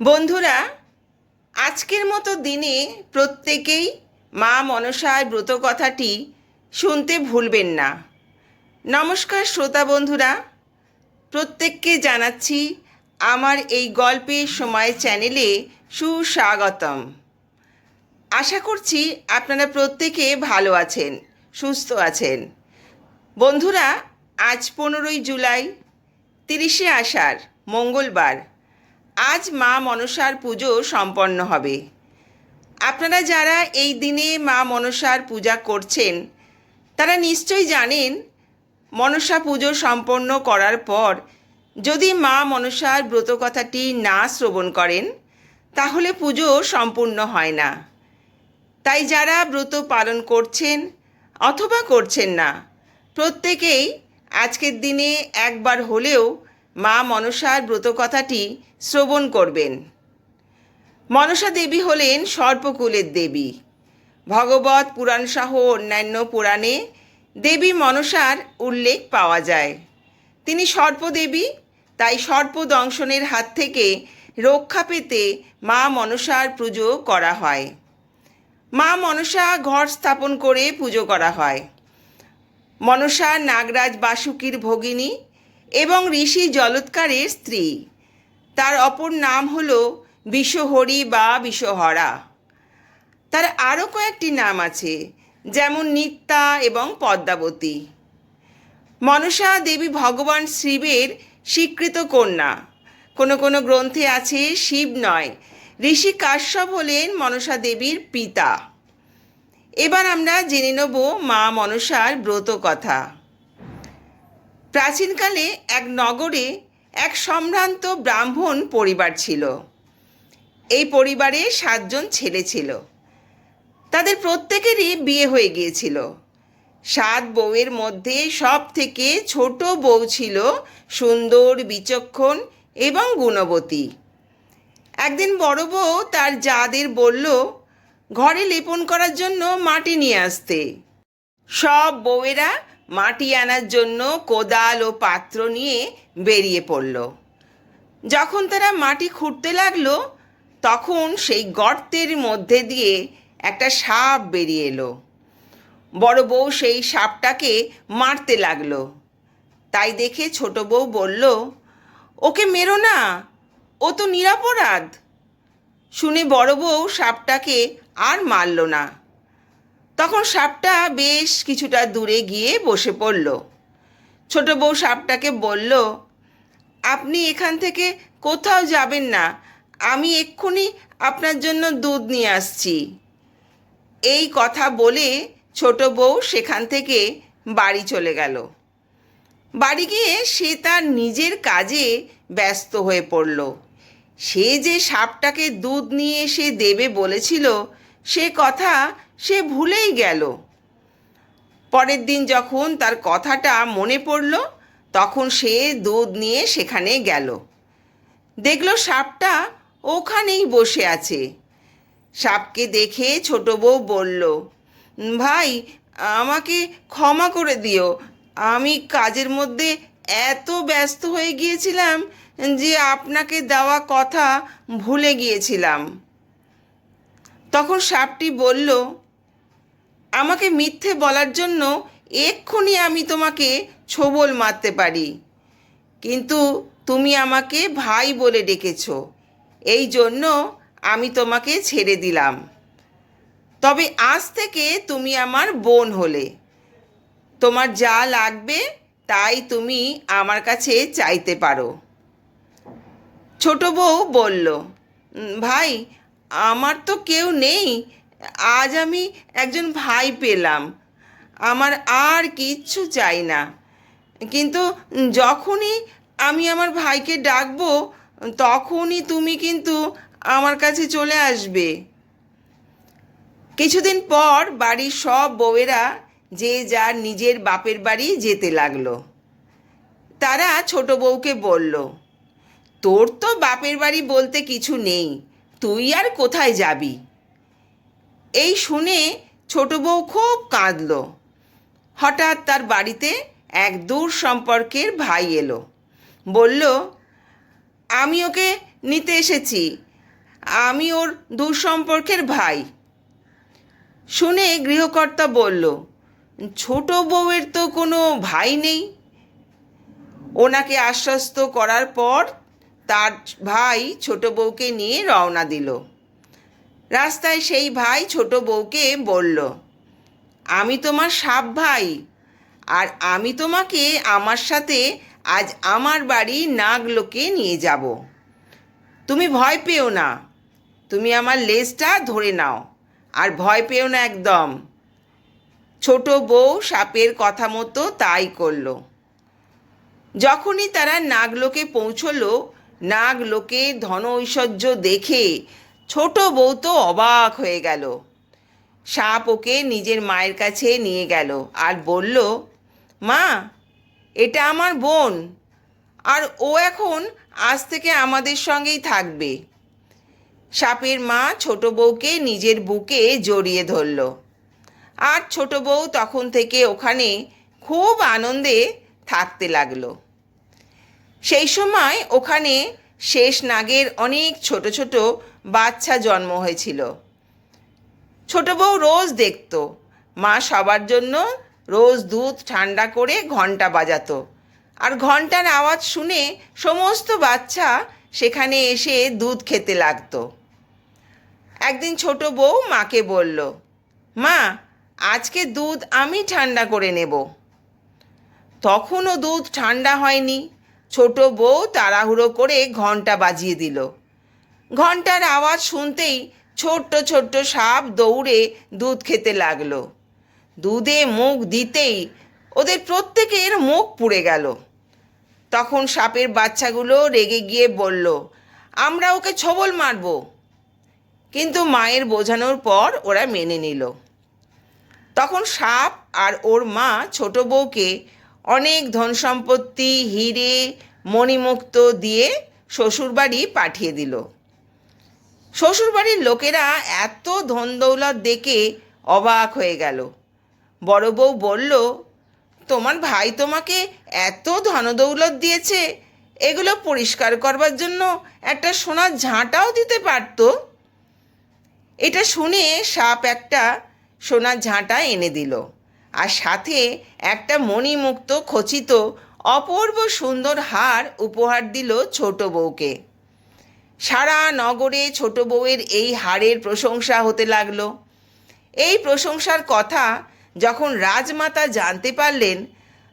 বন্ধুরা, আজকের মতো দিনে প্রত্যেকেই মা মনসায় ব্রত কথাটি শুনতে ভুলবেন না। নমস্কার শ্রোতা বন্ধুরা, প্রত্যেককে জানাচ্ছি আমার এই গল্পের সময় চ্যানেলে সুস্বাগতম। আশা করছি আপনারা প্রত্যেকে ভালো আছেন, সুস্থ আছেন। বন্ধুরা, আজ পনেরোই জুলাই, তিরিশে আষাঢ়, মঙ্গলবার। আজ মা মনসার পুজো সম্পন্ন হবে। আপনারা যারা এই দিনে মা মনসার পূজা করছেন, তারা নিশ্চয়ই জানেন, মনসা পুজো সম্পন্ন করার পর যদি মা মনসার ব্রত কথাটি না শ্রবণ করেন, তাহলে পুজো সম্পূর্ণ হয় না। তাই যারা ব্রত পালন করছেন অথবা করছেন না, প্রত্যেকেই আজকের দিনে একবার হলেও মা মনসার ব্রত কথাটি শ্রবণ করবেন। মনসা দেবী হলেন সর্পকুলের দেবী। ভগবত পুরাণসহ অন্যান্য পুরাণে দেবী মনসার উল্লেখ পাওয়া যায়। তিনি সর্পদেবী, তাই সর্প দংশনের হাত থেকে রক্ষা পেতে মা মনসার পুজো করা হয়। মা মনসা ঘর স্থাপন করে পুজো করা হয়। মনসা নাগরাজ বাসুকীর ভগিনী এবং ঋষি জলৎকারের স্ত্রী। তার অপর নাম হল বিশ্বহরি বা বিশ্বহরা। তার আরও কয়েকটি নাম আছে, যেমন নিত্যা এবং পদ্মাবতী। মনসা দেবী ভগবান শিবের স্বীকৃত কন্যা। কোনো কোনো গ্রন্থে আছে, শিব নয়। ঋষি কাশ্যপ হলেন মনসা দেবীর পিতা। এবার আমরা জেনে নেব মা মনসার ব্রত কথা প্রাচীনকালে এক নগরে এক সম্ভ্রান্ত ব্রাহ্মণ পরিবার ছিল। এই পরিবারে সাতজন ছেলে ছিল। তাদের প্রত্যেকেরই বিয়ে হয়ে গিয়েছিল। সাত বউয়ের মধ্যে সব থেকে ছোট বউ ছিল সুন্দর, বিচক্ষণ এবং গুণবতী। একদিন বড় বউ তার যাদের বলল, ঘরে লেপন করার জন্য মাটি নিয়ে আসতে। সব বউয়েরা মাটি আনার জন্য কোদাল ও পাত্র নিয়ে বেরিয়ে পড়ল। যখন তারা মাটি খুঁড়তে লাগল, তখন সেই গর্তের মধ্যে দিয়ে একটা সাপ বেরিয়ে এলো। বড় বউ সেই সাপটাকে মারতে লাগল। তাই দেখে ছোট বউ বলল, ওকে মেরো না, ও তো নিরাপরাধ। শুনে বড় বউ সাপটাকে আর মারল না। তখন সাপটা বেশ কিছুটা দূরে গিয়ে বসে পড়ল। ছোট বউ সাপটাকে বলল, আপনি এখান থেকে কোথাও যাবেন না, আমি এক্ষুনি আপনার জন্য দুধ নিয়ে আসছি। এই কথা বলে ছোট বউ সেখান থেকে বাড়ি চলে গেল। বাড়ি গিয়ে সে তার নিজের কাজে ব্যস্ত হয়ে পড়ল। সে যে সাপটাকে দুধ নিয়ে এসে দেবে বলেছিল, সে কথা সে ভুলেই গেল। পরের দিন যখন তার কথাটা মনে পড়ল, তখন সে দুধ নিয়ে সেখানে গেল। দেখল সাপটা ওখানেই বসে আছে। সাপকে দেখে ছোট বউ বলল, ভাই, আমাকে ক্ষমা করে দিও। আমি কাজের মধ্যে এত ব্যস্ত হয়ে গিয়েছিলাম যে আপনাকে দেওয়া কথা ভুলে গিয়েছিলাম। তখন সাপটি বলল আমাকে মিথ্যে বলার জন্য এক্ষুনি আমি তোমাকে ছোবল মারতে পারি। কিন্তু তুমি আমাকে ভাই বলে ডেকেছ। এই জন্য আমি তোমাকে ছেড়ে দিলাম। তবে আজ থেকে তুমি আমার বোন হলে। তোমার যা লাগবে তাই তুমি আমার কাছে চাইতে পারো। ছোট বউ বলল ভাই, আমার তো কেউ নেই। আজ আমি একজন ভাই পেলাম। আমার আর কিচ্ছু চাই না। কিন্তু যখনই আমি আমার ভাইকে ডাকবো, তখনই তুমি কিন্তু আমার কাছে চলে আসবে। কিছুদিন পর বাড়ির সব বউয়েরা যে যার নিজের বাপের বাড়ি যেতে লাগল। তারা ছোট বউকে বলল, তোর তো বাপের বাড়ি বলতে কিছু নেই। তুই আর কোথায় যাবি? এই শুনে ছোট বউ খুব কাঁদল। হঠাৎ তার বাড়িতে এক দূর সম্পর্কের ভাই এলো। বলল, আমি ওকে নিতে এসেছি। আমি ওর দূর সম্পর্কের ভাই। শুনে গৃহকর্তা বলল, ছোট বউয়ের তো কোনো ভাই নেই। ওনাকে আশ্বস্ত করার পর তার ভাই ছোট বউকে নিয়ে রওনা দিল। রাস্তায় সেই ভাই ছোট বউকে বলল, আমি তোমার সাপ ভাই, আর আমি তোমাকে আমার সাথে আজ আমার বাড়ি নাগলোকে নিয়ে যাব। তুমি ভয় পেও না, তুমি আমার লেজটা ধরে নাও, আর ভয় পেও না একদম। ছোট বউ সাপের কথা মতো তাই করল। যখনই তারা নাগলোকে পৌঁছলো, নাগলোকে ধন ঐশ্বর্য দেখে ছোট বউ তো অবাক হয়ে গেল। সাপ ওকে নিজের মায়ের কাছে নিয়ে গেল আর বলল, মা, এটা আমার বোন আর ও এখন আজ থেকে আমাদের সঙ্গেই থাকবে। সাপের মা ছোট বউকে নিজের বুকে জড়িয়ে ধরল। আর ছোট বউ তখন থেকে ওখানে খুব আনন্দে থাকতে লাগল। সেই সময় ওখানে শেষ নাগের অনেক ছোট ছোট বাচ্চা জন্ম হয়েছিল। ছোট বউ রোজ দেখত। মা সবার জন্য রোজ দুধ ঠান্ডা করে ঘণ্টা বাজাতো। আর ঘণ্টার আওয়াজ শুনে সমস্ত বাচ্চা সেখানে এসে দুধ খেতে লাগতো। একদিন ছোট বউ মাকে বলল, মা, আজকে দুধ আমি ঠান্ডা করে নেব। তখনও দুধ ঠান্ডা হয়নি। ছোট বউ তাড়াহুড়ো করে ঘণ্টা বাজিয়ে দিল। ঘণ্টার আওয়াজ শুনতেই ছোট্ট ছোট্ট সাপ দৌড়ে দুধ খেতে লাগল। দুধে মুখ দিতেই ওদের প্রত্যেকের মুখ পুড়ে গেল। তখন সাপের বাচ্চাগুলো রেগে গিয়ে বলল, আমরা ওকে ছবল মারব। কিন্তু মায়ের বোঝানোর পর ওরা মেনে নিল। তখন সাপ আর ওর মা ছোট বউকে অনেক ধন সম্পত্তি, হিরে, মণিমুক্ত দিয়ে শ্বশুরবাড়ি পাঠিয়ে দিল। শ্বশুরবাড়ির লোকেরা এত ধন দৌলত দেখে অবাক হয়ে গেল। বড় বউ বলল, তোমার ভাই তোমাকে এত ধনদৌলত দিয়েছে, এগুলো পরিষ্কার করবার জন্য একটা সোনার ঝাঁটাও দিতে পারতো? এটা শুনে সাপ একটা সোনার ঝাঁটা এনে দিল আর সাথে একটা মণিমুক্ত খচিত অপূর্ব সুন্দর হার উপহার দিল ছোট বউকে। সারা নগরে ছোট বউয়ের এই হারের প্রশংসা হতে লাগল। এই প্রশংসার কথা যখন রাজমাতা জানতে পারলেন,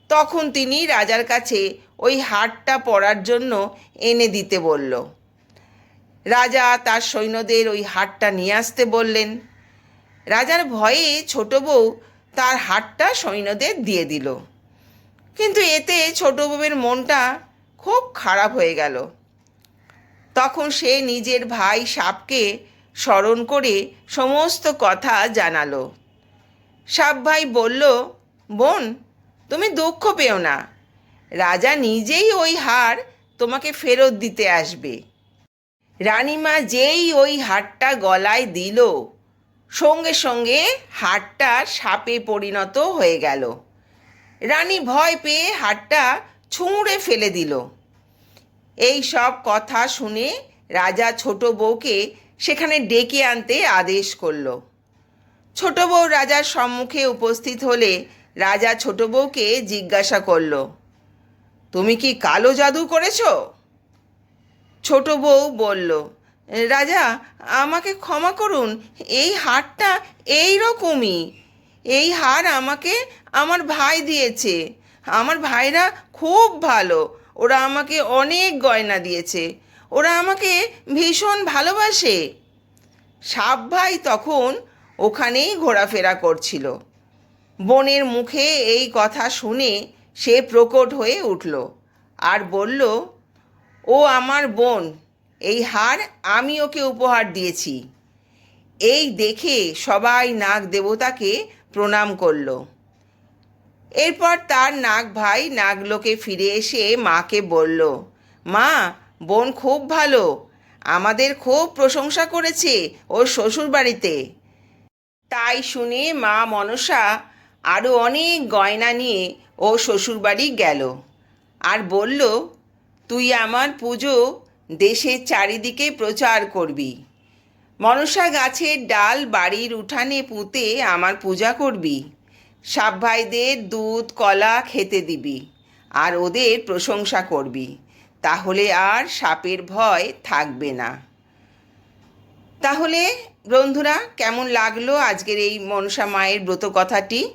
তখন তিনি রাজার কাছে ওই হারটা পরার জন্য এনে দিতে বলল। রাজা তার সৈন্যদের ওই হারটা নিয়ে আসতে বললেন। রাজার ভয়ে ছোট বউ তার হারটা সৈন্যদের দিয়ে দিল। কিন্তু এতে ছোট বউয়ের মনটা খুব খারাপ হয়ে গেল। তখন সে নিজের ভাই সাপকে স্মরণ করে সমস্ত কথা জানালো। সাপ ভাই বলল, বোন, তুমি দুঃখ পেও না। রাজা নিজেই ওই হার তোমাকে ফেরত দিতে আসবে। রানীমা যেই ওই হারটা গলায় দিল, সঙ্গে সঙ্গে হারটা সাপে পরিণত হয়ে গেল। রানী ভয় পেয়ে হারটা ছুঁড়ে ফেলে দিল। এই সব কথা শুনে রাজা ছোট বউকে সেখানে ডেকে আনতে আদেশ করল। ছোট বউ রাজার সম্মুখে উপস্থিত হলে রাজা ছোট বউকে জিজ্ঞাসা করল, তুমি কি কালো জাদু করেছ? ছোট বউ বলল, রাজা, আমাকে ক্ষমা করুন, এই হারটা এই রকমই। এই হার আমাকে আমার ভাই দিয়েছে। আমার ভাইরা খুব ভালো। ওরা আমাকে অনেক গয়না দিয়েছে। ওরা আমাকে ভীষণ ভালোবাসে। সাপ ভাই তখন ওখানেই ঘোরাফেরা করছিল। বোনের মুখে এই কথা শুনে সে প্রকট হয়ে উঠল আর বলল, ও আমার বোন, এই হার আমি ওকে উপহার দিয়েছি। এই দেখে সবাই নাগ দেবতাকে প্রণাম করল। এরপর তার নাগ ভাই নাগলোকে ফিরে এসে মাকে বলল, মা, বোন খুব ভালো। আমাদের খুব প্রশংসা করেছে ওর শ্বশুর বাড়িতে তাই শুনে মা মনসা আরও অনেক গয়না নিয়ে ও শ্বশুরবাড়ি গেল আর বলল, তুই আমার পুজো দেশের চারিদিকে প্রচার করবি। মনসা গাছের ডাল বাড়ির উঠানে পুঁতে আমার পূজা করবি। সাপ ভাইদের দুধ, কলা খেতে দিবি আর ওদের প্রশংসা করবি। তাহলে আর সাপের ভয় থাকবে না। তাহলে বন্ধুরা, কেমন লাগল আজকের এই মনসা মায়ের ব্রত কথাটি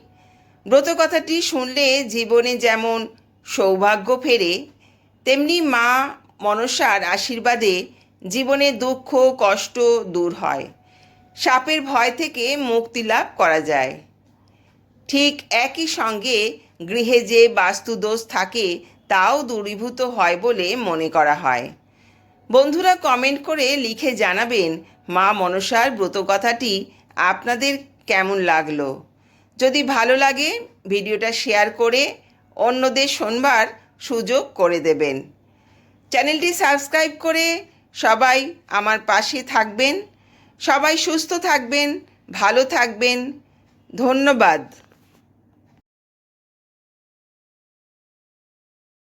ব্রত কথাটি শুনলে জীবনে যেমন সৌভাগ্য ফেরে, তেমনি মা মনসার আশীর্বাদে জীবনে দুঃখ, কষ্ট দূর হয়। সাপের ভয় থেকে মুক্তি লাভ করা যায়। ঠিক একই সঙ্গে গৃহে যে বাস্তুদোষ থাকে, তাও দূরীভূত হয় বলে মনে করা হয়। বন্ধুরা কমেন্ট করে লিখে জানাবেন, মা মনসার ব্রতকথাটি আপনাদের কেমন লাগল? যদি ভালো লাগে, ভিডিওটা শেয়ার করে অন্যদের শোনবার সুযোগ করে দেবেন। চ্যানেলটি সাবস্ক্রাইব করে সবাই আমার পাশে থাকবেন। সবাই সুস্থ থাকবেন, ভালো থাকবেন। ধন্যবাদ।